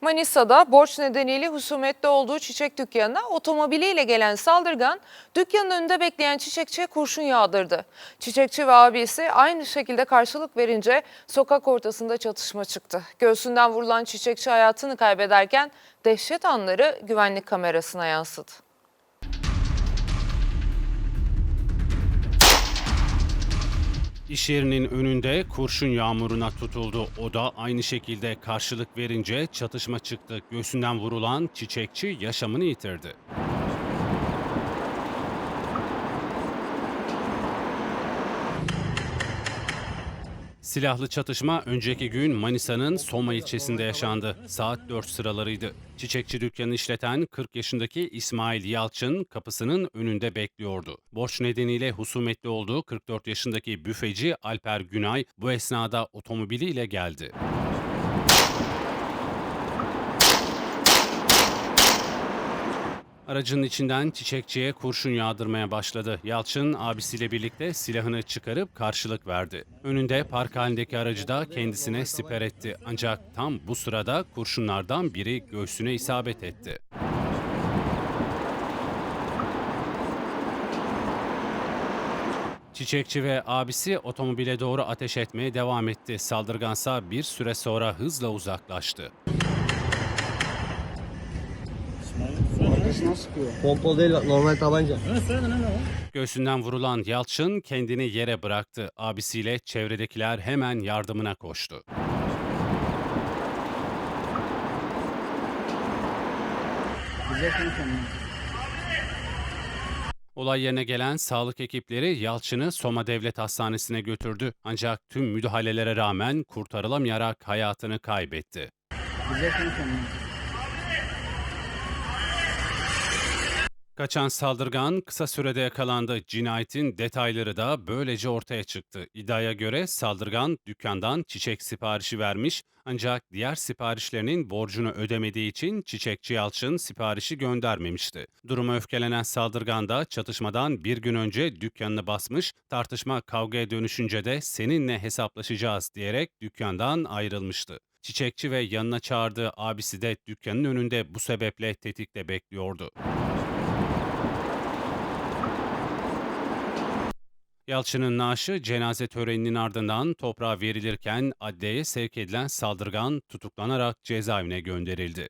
Manisa'da borç nedeniyle husumette olduğu çiçek dükkanına otomobiliyle gelen saldırgan dükkanın önünde bekleyen çiçekçiye kurşun yağdırdı. Çiçekçi ve abisi aynı şekilde karşılık verince sokak ortasında çatışma çıktı. Göğsünden vurulan çiçekçi hayatını kaybederken dehşet anları güvenlik kamerasına yansıdı. İş yerinin önünde kurşun yağmuruna tutuldu. O da aynı şekilde karşılık verince çatışma çıktı. Göğsünden vurulan çiçekçi yaşamını yitirdi. Silahlı çatışma önceki gün Manisa'nın Soma ilçesinde yaşandı. Saat 4 sıralarıydı. Çiçekçi dükkanı işleten 40 yaşındaki İsmail Yalçın kapısının önünde bekliyordu. Borç nedeniyle husumetli olduğu 44 yaşındaki büfeci Alper Günay bu esnada otomobiliyle geldi. Aracın içinden çiçekçiye kurşun yağdırmaya başladı. Yalçın abisiyle birlikte silahını çıkarıp karşılık verdi. Önünde park halindeki aracı da kendisine siper etti. Ancak tam bu sırada kurşunlardan biri göğsüne isabet etti. Çiçekçi ve abisi otomobile doğru ateş etmeye devam etti. Saldırgansa bir süre sonra hızla uzaklaştı. Pompalı değil bak normal tabanca. Göğsünden vurulan Yalçın kendini yere bıraktı. Abisiyle çevredekiler hemen yardımına koştu. Olay yerine gelen sağlık ekipleri Yalçın'ı Soma Devlet Hastanesi'ne götürdü. Ancak tüm müdahalelere rağmen kurtarılamayarak hayatını kaybetti. Kaçan saldırgan kısa sürede yakalandı. Cinayetin detayları da böylece ortaya çıktı. İddiaya göre saldırgan dükkandan çiçek siparişi vermiş ancak diğer siparişlerinin borcunu ödemediği için çiçekçi Yalçın siparişi göndermemişti. Duruma öfkelenen saldırgan da çatışmadan bir gün önce dükkanını basmış, tartışma kavgaya dönüşünce de seninle hesaplaşacağız diyerek dükkandan ayrılmıştı. Çiçekçi ve yanına çağırdığı abisi de dükkanın önünde bu sebeple tetikte bekliyordu. Yalçın'ın naaşı cenaze töreninin ardından toprağa verilirken adliyeye sevk edilen saldırgan tutuklanarak cezaevine gönderildi.